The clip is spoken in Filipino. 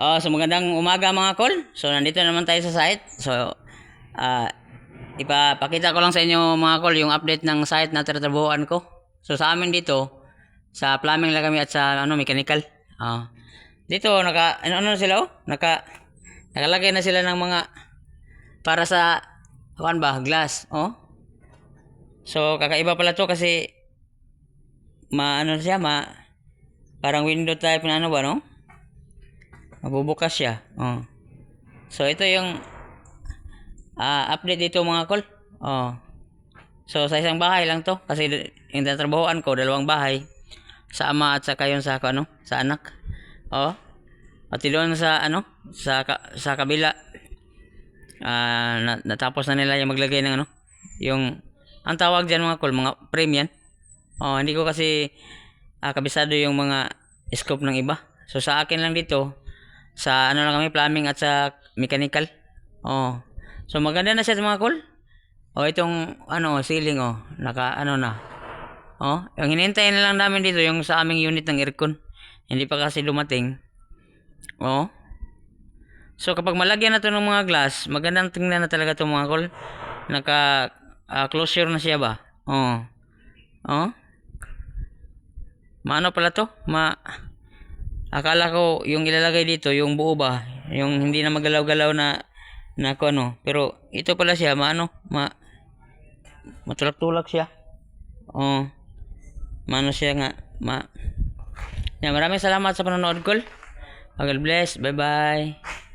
Oh, so magandang umaga mga kol. So nandito naman tayo sa site. So ah ipapakita ko lang sa inyo mga kol yung update ng site na tratrabuhan ko. So sa amin dito sa plumbing lang at sa ano mechanical. Ah. dito naka ano, ano sila oh? Naka nakalagay na sila ng mga para sa kuan ba glass, oh. So kakaiba pala to kasi ma ano siya ma parang window type na ano ba no? Mabubukas siya. Oh. So ito yung ah update dito mga kol. Oh. So sa isang bahay lang to kasi yung tatrabahoan ko dalawang bahay sa ama at saka yung sa ano sa anak. Oh. At doon sa ano sa sa kabila na, natapos na nila yung maglagay ng ano yung ang tawag diyan mga kol mga frame yan. Oh, hindi ko kasi ah, kabisado yung mga scope ng iba. So sa akin lang dito sa ano lang kami plumbing at sa mechanical. Oh. So maganda na siya mga kol. Oh, itong ano ceiling oh, naka ano na. Oh, yung hinintay na lang namin dito yung sa aming unit ng aircon. Hindi pa kasi dumating. Oh. So kapag malagyan na to ng mga glass, magandang tingnan na talaga to mga kol. Naka ah, closure na siya ba? Oh. Oh. Maano pala to? Ma Akala ko yung ilalagay dito, yung buo ba, yung hindi na magalaw-galaw na na ko ano. Pero ito pala siya, maano, ma matulak-tulak siya. Oh. Maano siya nga, ma Yan, maraming salamat sa panonood, Col. God bless. Bye-bye.